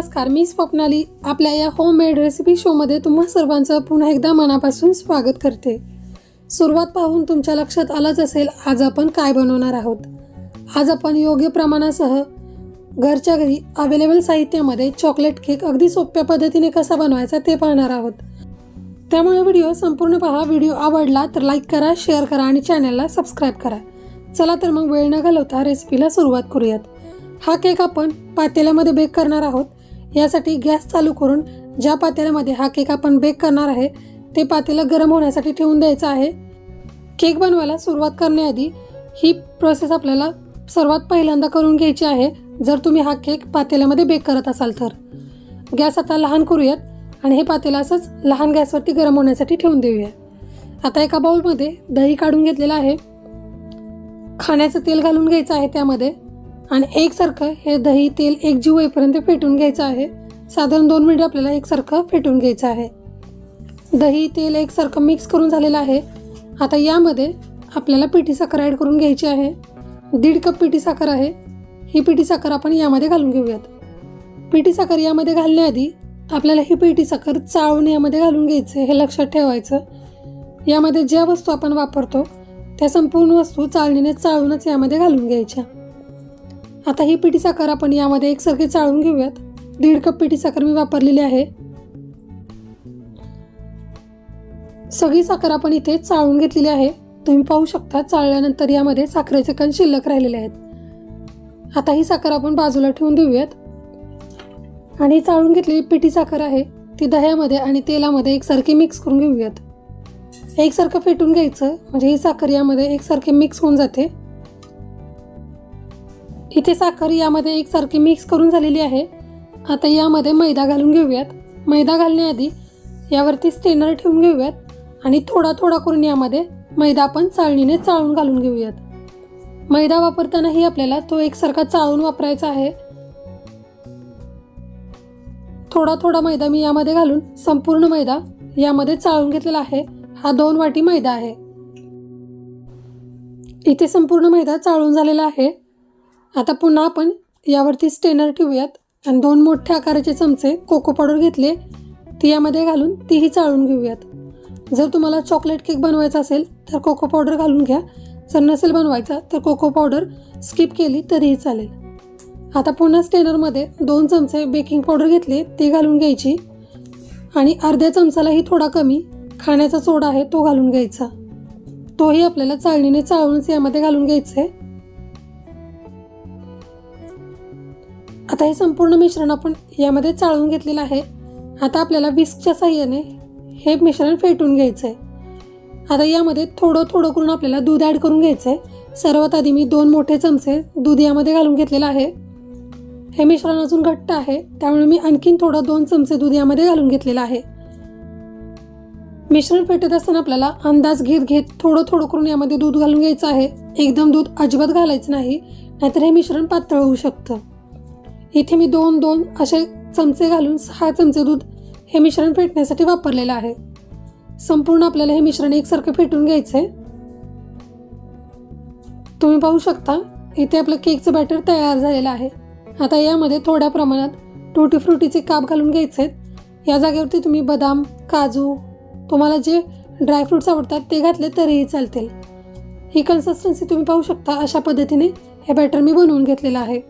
नमस्कार मी स्वप्नाली. आपल्या या होममेड रेसिपी शोमध्ये तुम्हा सर्वांचं पुन्हा एकदा मनापासून स्वागत करते. सुरुवात पाहून तुमच्या लक्षात आलंच असेल आज आपण काय बनवणार आहोत. आज आपण योग्य प्रमाणासह घरच्या घरी अवेलेबल साहित्यामध्ये चॉकलेट केक अगदी सोप्या पद्धतीने कसा बनवायचा ते पाहणार आहोत. त्यामुळे व्हिडिओ संपूर्ण पहा. व्हिडिओ आवडला तर लाईक करा शेअर करा आणि चॅनलला सबस्क्राईब करा. चला तर मग वेळ न घालवता रेसिपीला सुरुवात करूयात. हा केक आपण पातेल्यामध्ये बेक करणार आहोत. यासाठी गॅस चालू करून ज्या पातेल्यामध्ये हा केक आपण बेक करणार आहे ते पातेलं गरम होण्यासाठी ठेवून द्यायचं आहे. केक बनवायला सुरुवात करण्याआधी ही प्रोसेस आपल्याला सर्वात पहिल्यांदा करून घ्यायची आहे जर तुम्ही हा केक पातेल्यामध्ये बेक करत असाल तर. गॅस आता लहान करूयात आणि हे पातेलं असंच लहान गॅसवरती गरम होण्यासाठी ठेवून देऊया. आता एका बाउलमध्ये दही काढून घेतलेलं आहे. खाण्याचं तेल घालून घ्यायचं आहे त्यामध्ये. आणि एकसारखं हे दही तेल एकजीव होईपर्यंत फेटून घ्यायचं आहे. साधारण दोन मिनिट आपल्याला एकसारखं फेटून घ्यायचं आहे. दही तेल एकसारखं मिक्स करून झालेलं आहे. आता यामध्ये आपल्याला पिठी साखर ॲड करून घ्यायची आहे. दीड कप पिठी साखर आहे. ही पिठी साखर आपण यामध्ये घालून घेऊयात. पिठी साखर यामध्ये घालण्याआधी आपल्याला ही पिठी साखर चाळून यामध्ये घालून घ्यायचं हे लक्षात ठेवायचं. यामध्ये ज्या वस्तू आपण वापरतो त्या संपूर्ण वस्तू चाळणीने चाळूनच यामध्ये घालून घ्यायच्या. आता ही पिठी साखर आपण यामध्ये एकसारखी चाळून घेऊयात. दीड कप पिठी साखर मी वापरलेली आहे. सगळी साखर आपण इथे चाळून घेतलेली आहे. तुम्ही पाहू शकता चाळल्यानंतर यामध्ये साखरेचे कण शिल्लक राहिलेले आहेत. आता ही साखर आपण बाजूला ठेवून देऊयात. आणि चाळून घेतलेली पिठी साखर आहे ती दह्यामध्ये आणि तेलामध्ये एकसारखी मिक्स करून घेऊयात. एकसारखं फेटून घ्यायचं म्हणजे ही साखर यामध्ये एकसारखी मिक्स होऊन जाते. इथे साखर यामध्ये एकसारखी मिक्स करून झालेली आहे. आता यामध्ये मैदा घालून घेऊयात. मैदा घालण्याआधी यावरती स्टेनर ठेवून घेऊयात आणि थोडा थोडा करून यामध्ये मैदा आपण चाळणीने चाळून घालून घेऊयात. मैदा वापरतानाही आपल्याला तो एकसारखा चाळून वापरायचा आहे. थोडा थोडा मैदा मी यामध्ये घालून संपूर्ण मैदा यामध्ये चाळून घेतलेला आहे. हा दोन वाटी मैदा आहे. इथे संपूर्ण मैदा चाळून झालेला आहे. आता पुन्हा आपण यावरती स्टेनर ठेवूयात. आणि दोन मोठ्या आकाराचे चमचे कोको पावडर घेतले ती यामध्ये घालून तीही चाळून घेऊयात. जर तुम्हाला चॉकलेट केक बनवायचा असेल तर कोको पावडर घालून घ्या. जर नसेल बनवायचा तर कोको पावडर स्किप केली तरीही चालेल. आता पुन्हा स्टेनरमध्ये दोन चमचे बेकिंग पावडर घेतले ते घालून घ्यायची. आणि अर्ध्या चमचालाही थोडा कमी खाण्याचा सोडा आहे तो घालून घ्यायचा. तोही आपल्याला चाळणीने चाळूनच यामध्ये घालून घ्यायचा आहे आता हे संपूर्ण मिश्रण आपण यामध्ये चाळून घेतलेलं आहे. आता आपल्याला विस्कच्या साह्याने हे मिश्रण फेटून घ्यायचं आहे आता यामध्ये थोडं थोडं करून आपल्याला दूध ॲड करून घ्यायचं आहे सर्वात आधी मी दोन मोठे चमचे दूध यामध्ये घालून घेतलेलं आहे. हे मिश्रण अजून घट्ट आहे. त्यामुळे मी आणखीन थोडं दोन चमचे दूध यामध्ये घालून घेतलेलं आहे. मिश्रण फेटत असताना आपल्याला अंदाज घेत घेत थोडं थोडं करून यामध्ये दूध घालून घ्यायचं आहे. एकदम दूध अजिबात घालायचं नाही. नाहीतर हे मिश्रण पातळ होऊ शकतं. इथे मी दोन दोन असे चमचे घालून सहा चमचे दूध हे मिश्रण फेटण्यासाठी वापरलेलं आहे. संपूर्ण आपल्याला हे मिश्रण एकसारखं फेटून घ्यायचं आहे तुम्ही पाहू शकता इथे आपलं केकचं बॅटर तयार झालेलं आहे. आता यामध्ये थोड्या प्रमाणात टूटी फ्रुटीचे काप घालून घ्यायचे आहेत या जागेवरती तुम्ही बदाम काजू तुम्हाला जे ड्रायफ्रूट्स आवडतात ते घातले तरीही चालतील. ही कन्सिस्टन्सी तुम्ही पाहू शकता अशा पद्धतीने हे बॅटर मी बनवून घेतलेलं आहे.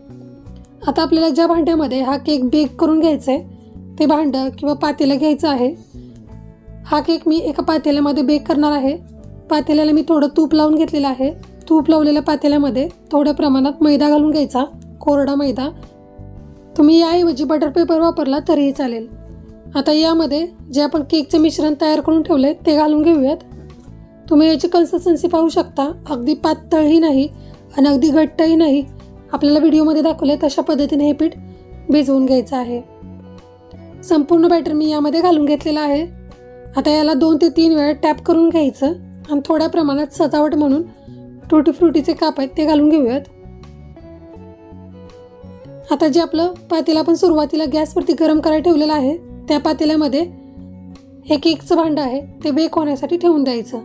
आता आपल्याला ज्या भांड्यामध्ये हा केक बेक करून घ्यायचा आहे ते भांडं किंवा पातेलं घ्यायचं आहे. हा केक मी एका पातेल्यामध्ये बेक करणार आहे. पातेल्याला मी थोडं तूप लावून घेतलेलं आहे. तूप लावलेल्या पातेल्यामध्ये थोड्या प्रमाणात मैदा घालून घ्यायचा कोरडा मैदा. तुम्ही याऐवजी बटर पेपर वापरला तरीही चालेल. आता यामध्ये जे आपण केकचं मिश्रण तयार करून ठेवले ते घालून घेऊयात. तुम्ही याची कन्सिस्टन्सी पाहू शकता. अगदी पातळही नाही आणि अगदी घट्टही नाही. आपल्याला व्हिडिओमध्ये दाखवले तशा पद्धतीने हे पीठ भिजवून घ्यायचं आहे. संपूर्ण बॅटर मी यामध्ये घालून घेतलेलं आहे. आता याला दोन ते तीन वेळा टॅप करून घ्यायचं आणि थोड्या प्रमाणात सजावट म्हणून टुटी फ्रुटीचे काप आहेत ते घालून घेऊयात. आता जे आपलं पातेलं आपण सुरुवातीला गॅसवरती गरम करायला ठेवलेलं आहे त्या पातेल्यामध्ये हे केकचं भांडं आहे ते बेक होण्यासाठी ठेवून द्यायचं.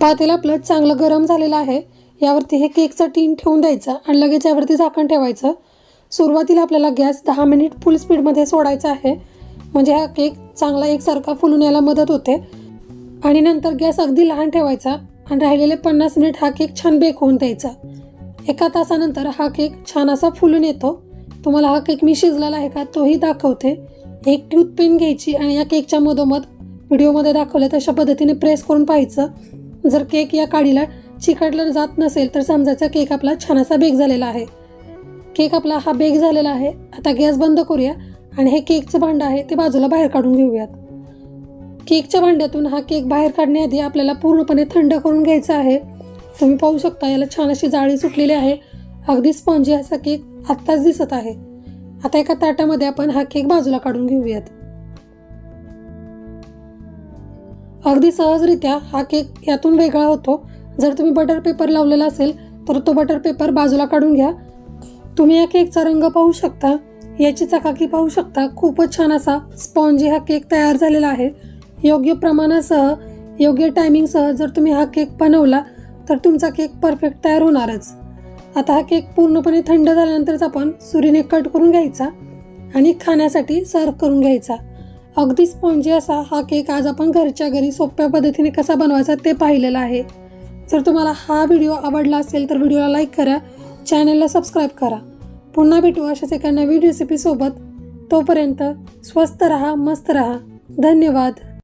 पातेलं आपलं चांगलं गरम झालेलं आहे. यावरती हे केकचं टीन ठेवून द्यायचं आणि लगेच यावरती झाकण ठेवायचं. सुरुवातीला आपल्याला गॅस दहा मिनिट फुल स्पीडमध्ये सोडायचा आहे. म्हणजे हा केक चांगला एकसारखा फुलून यायला मदत होते. आणि नंतर गॅस अगदी लहान ठेवायचा आणि राहिलेले पन्नास मिनिट हा केक छान बेक होऊन द्यायचा. एका तासानंतर हा केक छान असा फुलून येतो. तुम्हाला हा केक मी शिजलेला आहे का तोही दाखवते. एक ट्यूथपेन घ्यायची आणि या केकच्या मधोमध व्हिडिओमध्ये दाखवलं तशा पद्धतीने प्रेस करून पाहायचं. जर केक या काडीला चिकटलं जात नसेल तर समजायचा केक आपला छान असा बेक झालेला आहे. केक आपला हा बेक झालेला आहे. आता गॅस बंद करूया आणि हे केकचं भांडं आहे ते बाजूला बाहेर काढून घेऊयात. केकच्या भांड्यातून हा केक बाहेर काढण्याआधी आपल्याला पूर्णपणे थंड करून घ्यायचा आहे. तुम्ही पाहू शकता याला छान अशी जाळी सुटलेली आहे. अगदी स्पॉन्जी असा केक आत्ताच दिसत आहे. आता एका ताटामध्ये आपण हा केक बाजूला काढून घेऊयात. अगदी सहजरित्या हा केक यातून वेगळा होतो. जर तुम्ही बटर पेपर लावलेला असेल तर तो बटर पेपर बाजूला काढून घ्या. तुम्ही या केकचा रंग पाहू शकता. याची चकाकी पाहू शकता. खूपच छान असा स्पॉन्जी हा केक तयार झालेला आहे. योग्य प्रमाणासह योग्य टायमिंगसह जर तुम्ही हा केक बनवला तर तुमचा केक परफेक्ट तयार होणारच. आता हा केक पूर्णपणे थंड झाल्यानंतरच आपण सुरीने कट करून घ्यायचा आणि खाण्यासाठी सर्व करून घ्यायचा. अगदी स्पॉन्जी असा हा केक आज आपण घरच्या घरी सोप्या पद्धतीने कसा बनवायचा ते पाहिलेलं आहे. जर तुम्हाला हा व्हिडिओ आवडला असेल तर व्हिडिओला लाईक करा चॅनलला सबस्क्राईब करा. पुन्हा भेटू अशाच एका नवीन रेसिपीसोबत तोपर्यंत स्वस्त रहा मस्त रहा. धन्यवाद.